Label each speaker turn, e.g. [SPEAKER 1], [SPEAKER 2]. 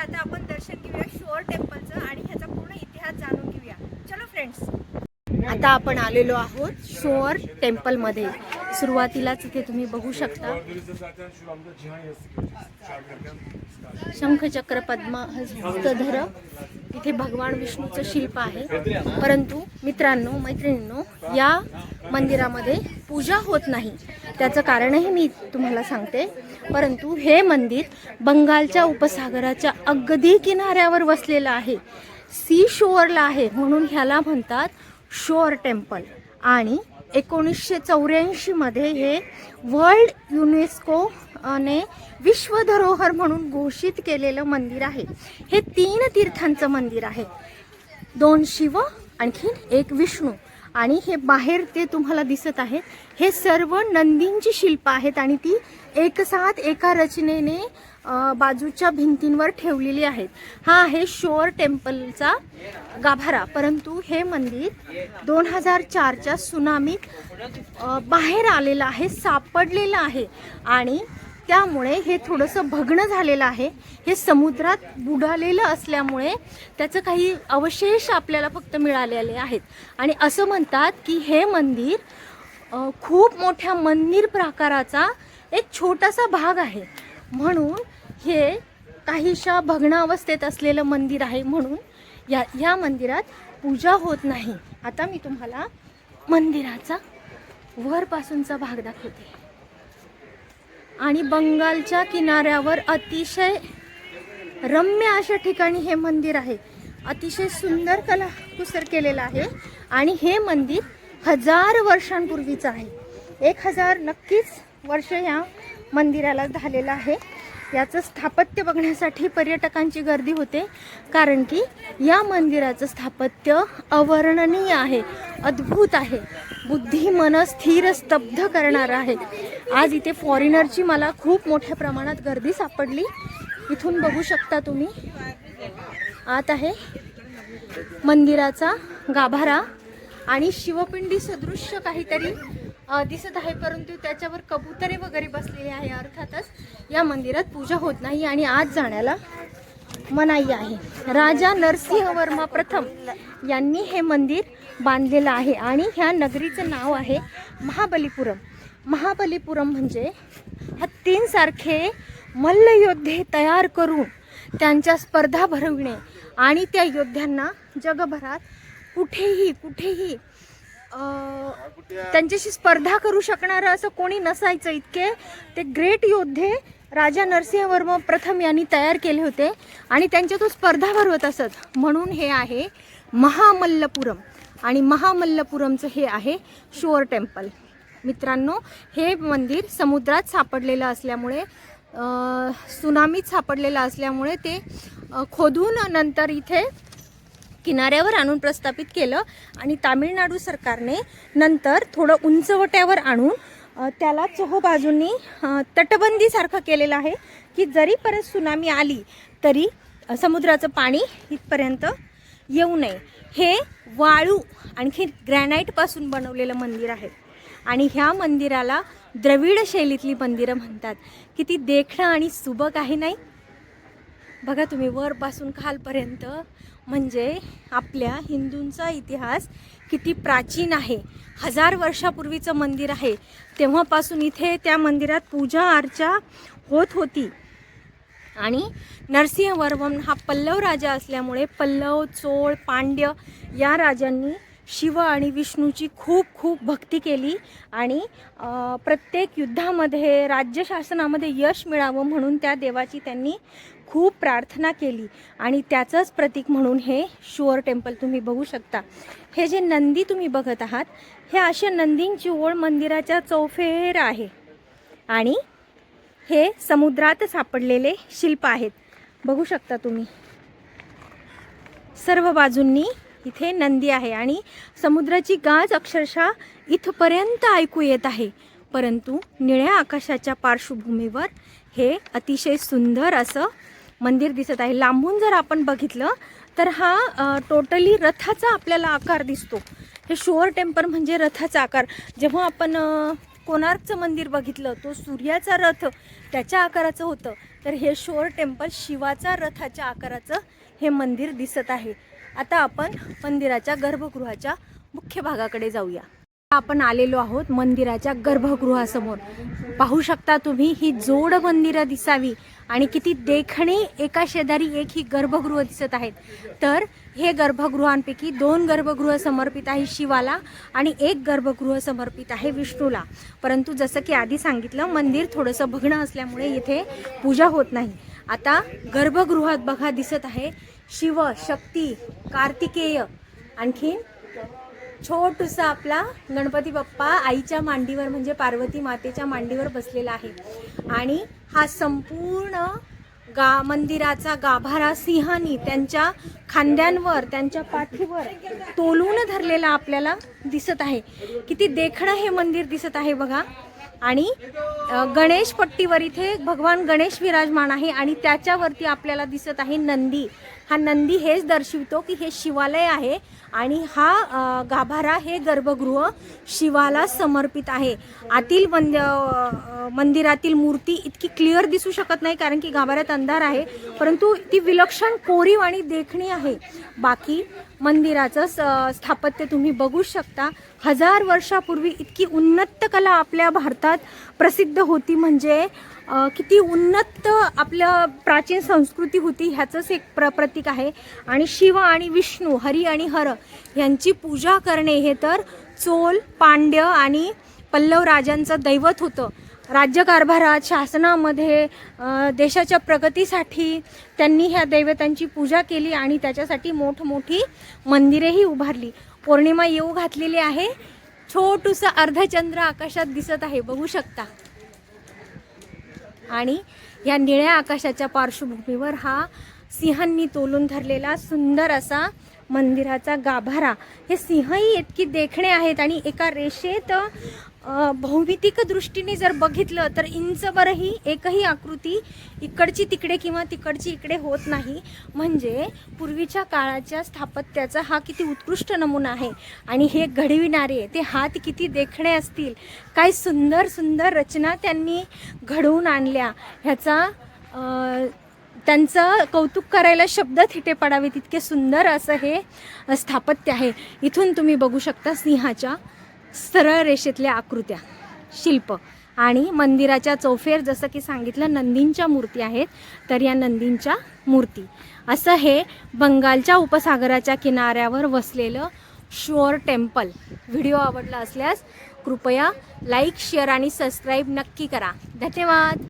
[SPEAKER 1] आता आपण दर्शन घेऊया टेम्पलचं आणि ह्याचा पूर्ण इतिहास जाणून घेऊया. चलो फ्रेंड्स आता आपण आलेलो आहोत शोअर टेम्पलमध्ये. सुरुवातीलाच इथे तुम्ही बघू शकता. शंखचक्र पद्म हस्तधर इथे भगवान विष्णूचं शिल्प आहे. परंतु मित्रांनो मैत्रिणींनो या मंदिरामध्ये पूजा होत नाही. त्याचं कारणही मी तुम्हाला सांगते. परंतु हे मंदिर बंगालच्या उपसागराच्या अगदी किनाऱ्यावर वसलेलं आहे. सी शोअरला आहे म्हणून ह्याला म्हणतात शोअर टेम्पल. आणि एकोणीसशे चौऱ्याऐंशीमध्ये हे वर्ल्ड युनेस्को ने विश्व धरोहर म्हणून घोषित केलेलं मंदिर आहे. हे तीन तीर्थांचं मंदिर आहे. दोन शिव आणखीन एक विष्णू. आणि हे बाहेर ते तुम्हाला दिसत आहे हे सर्व नंदींची शिल्प आहेत आणि ती एकसाथ एका रचनेने बाजूच्या भिंतींवर ठेवलेली आहेत. हा आहे शोअर टेम्पलचा गाभारा. परंतु हे मंदिर दोन हजार चारच्या सुनामीत बाहेर आलेलं आहे सापडलेलं आहे. आणि त्यामुळे हे थोडंसं भग्न झालेलं आहे. हे समुद्रात बुडालेलं असल्यामुळे त्याचं काही अवशेष आपल्याला फक्त मिळालेले आहेत. आणि असं म्हणतात की हे मंदिर खूप मोठ्या मंदिर प्रकाराचा एक छोटासा भाग आहे. म्हणून हे काहीशा भग्नावस्थेत असलेलं मंदिर आहे. म्हणून या ह्या मंदिरात पूजा होत नाही. आता मी तुम्हाला मंदिराचा वरपासूनचा भाग दाखवते. आणि बंगालच्या किनाऱ्यावर अतिशय रम्य अशा ठिकाणी हे मंदिर आहे. अतिशय सुंदर कलाकुसर केलेलं आहे. आणि हे मंदिर हजार वर्षांपूर्वीचं आहे. एक हजार नक्कीच वर्ष या मंदिराला झालेलं आहे. याचं स्थापत्य बघण्यासाठी पर्यटकांची गर्दी होते. कारण की या मंदिराचं स्थापत्य अवर्णनीय आहे अद्भुत आहे. बुद्धी मन स्थिर स्तब्ध करणार आहे. आज इथे फॉरेनरची मला खूप मोठ्या प्रमाणात गर्दी सापडली. इथून बघू शकता तुम्ही. आत आहे मंदिराचा गाभारा आणि शिवपिंडी सदृश्य काहीतरी. दिसत आहे परंतु त्याच्यावर कबुतरे वगैरे बसलेले आहे अर्थातच या मंदिरात पूजा होत नाही आणि आज जाण्याला मनाई आहे. राजा नरसिंहवर्मा प्रथम यांनी हे मंदिर बांधलेलं आहे आणि ह्या नगरीचं नाव आहे महाबलीपुरम. महाबलीपुरम म्हणजे हत्तींसारखे मल्लयोद्धे तयार करून त्यांच्या स्पर्धा भरविणे आणि त्या योद्ध्यांना जगभरात कुठेही कुठेही त्यांच्याशी स्पर्धा करू शकणारं असं कोणी नसायचं इतके. ते ग्रेट योद्धे राजा नरसिंहवर्मा प्रथम यांनी तयार केले होते आणि त्यांच्या तो स्पर्धा भरवत असत. म्हणून हे आहे महामल्लपुरम. आणि महामल्लपुरमचं हे आहे शोअर टेम्पल. मित्रांनो हे मंदिर समुद्रात सापडलेलं असल्यामुळे सुनामीत सापडलेलं असल्यामुळे ते खोदून नंतर इथे किनाऱ्यावर आणून प्रस्थापित केलं आणि तामिळनाडू सरकारने नंतर थोडं उंचवट्यावर आणून त्याला चहोबाजूंनी तटबंदीसारखं केलेलं आहे की जरी परत सुनामी आली तरी समुद्राचं पाणी इथपर्यंत येऊ नये. हे वाळू आणखी ग्रॅनाईटपासून बनवलेलं मंदिर आहे. आणि ह्या मंदिराला द्रविड शैलीतली मंदिरं म्हणतात. की ती देखणं आणि सुबक आहे नाही? बघा तुम्ही वरपासून खालपर्यंत म्हणजे आपल्या हिंदूंचा इतिहास किती प्राचीन आहे. हजार वर्षापूर्वीचं मंदिर आहे. तेव्हापासून इथे त्या मंदिरात पूजा अर्चा होत होती. आणि नरसिंहवर्मन हा पल्लव राजा असल्यामुळे पल्लव चोळ पांड्य या राजांनी शिव आणि विष्णूची खूप खूप भक्ती केली आणि प्रत्येक युद्धामध्ये राज्यशासनामध्ये यश मिळावं म्हणून त्या देवाची त्यांनी खूप प्रार्थना केली आणि त्याचंच प्रतीक म्हणून हे शुअर टेम्पल तुम्ही बघू शकता. हे जे नंदी तुम्ही बघत आहात हे अशा नंदींची ओळ मंदिराच्या चौफेर आहे आणि हे समुद्रात सापडलेले शिल्प आहेत. बघू शकता तुम्ही. सर्व बाजूंनी इथे नंदी आहे आणि समुद्राची गाज अक्षरशः इथपर्यंत ऐकू येत आहे. परंतु निळ्या आकाशाच्या पार्श्वभूमीवर हे अतिशय सुंदर असं मंदिर दिसत आहे. लांबून जर आपण बघितलं तर हा टोटली रथाचा आपल्याला आकार दिसतो. हे शुअर टेम्पल म्हणजे रथाचा आकार. जेव्हा आपण कोणार्कचं मंदिर बघितलं तो सूर्याचा रथ त्याच्या आकाराचं होतं. तर हे शोर टेम्पल शिवाचा रथाच्या आकाराचं हे मंदिर दिसत आहे. आता आपण मंदिराच्या गर्भगृहाच्या मुख्य भागाकडे जाऊया. आपण आलेलो आहोत मंदिराच्या गर्भगृहासमोर. पाहू शकता तुम्ही ही जोड मंदिरं दिसावी. आणि किती देखणे एका शेजारी एक ही गर्भगृह दिसत आहेत. तर हे गर्भगृहांपैकी दोन गर्भगृह समर्पित आहे शिवाला आणि एक गर्भगृह समर्पित आहे विष्णूला. परंतु जसं की आधी सांगितलं मंदिर थोडंसं भग्न असल्यामुळे इथे पूजा होत नाही. आता गर्भगृहात बघा दिसत आहे शिव शक्ती कार्तिकेय. आणखीन छोटूसा आपला गणपती बाप्पा आईच्या मांडीवर म्हणजे पार्वती मातेच्या मांडीवर बसलेला आहे. आणि हा संपूर्ण गा मंदिराचा गाभारा सिंहानी त्यांच्या खांद्यांवर त्यांच्या पाठीवर तोलून धरलेला आपल्याला दिसत आहे. किती देखणं हे मंदिर दिसत आहे बघा. आणि गणेशपट्टीवर गणेश पट्टीवर इथे भगवान गणेश विराजमान आहे आणि त्याच्यावरती आपल्याला दिसत आहे नंदी. हा नंदी हेच दर्शवितो की हे शिवालय आहे आणि हा गाभारा हे गर्भगृह शिवाला समर्पित आहे. आतील मंद मंदिरातील मूर्ती इतकी क्लिअर दिसू शकत नाही कारण की गाभाऱ्यात अंधार आहे. परंतु ती विलक्षण कोरीव आणि देखणी आहे. बाकी मंदिराचं स- स्थापत्य तुम्ही बघू शकता. हजार वर्षापूर्वी इतकी उन्नत कला आपल्या भारतात प्रसिद्ध होती म्हणजे किती उन्नत आपलं प्राचीन संस्कृती होती ह्याचंच एक प्र प्रतीक आहे. आणि शिव आणि विष्णू हरी आणि हर यांची पूजा करणे हे तर चोल पांड्य आणि पल्लव राजांचं दैवत होतं. राज्यकारभारात शासनामध्ये देशाच्या प्रगतीसाठी त्यांनी ह्या दैवतांची पूजा केली आणि त्याच्यासाठी मोठमोठी मंदिरेही उभारली. पौर्णिमा येऊ घातलेली आहे. छोटूसं अर्धचंद्र आकाशात दिसत आहे. बघू शकता. आणि या निळ्या आकाशाच्या पार्श्वभूमीवर हा सिंहांनी तोलून धरलेला सुंदर असा मंदिराचा गाभारा. हे सिंहही इतकी देखणे आहेत आणि एका रेषेत भौमितिक दृष्टीने जर बघितलं तर इंचभरही एकही आकृती इकडची तिकडे किंवा तिकडची इकडे होत नाही. म्हणजे पूर्वीच्या काळाच्या स्थापत्याचा हा किती उत्कृष्ट नमुना आहे. आणि हे घडविणारे ते हात किती देखणे असतील. काय सुंदर सुंदर रचना त्यांनी घडवून आणल्या. ह्याचा त्यांचं कौतुक करायला शब्द थिटे पडावे तितके सुंदर असं हे स्थापत्य आहे. इथून तुम्ही बघू शकता सिंहाच्या सरळ रेषेतल्या आकृत्या शिल्प. आणि मंदिराच्या चौफेर जसं की सांगितलं नंदींच्या मूर्ती आहेत तर या नंदींच्या मूर्ती. असं हे बंगालच्या उपसागराच्या किनाऱ्यावर वसलेलं शोअर टेम्पल. व्हिडिओ आवडला असल्यास कृपया लाईक शेअर आणि सबस्क्राईब नक्की करा. धन्यवाद!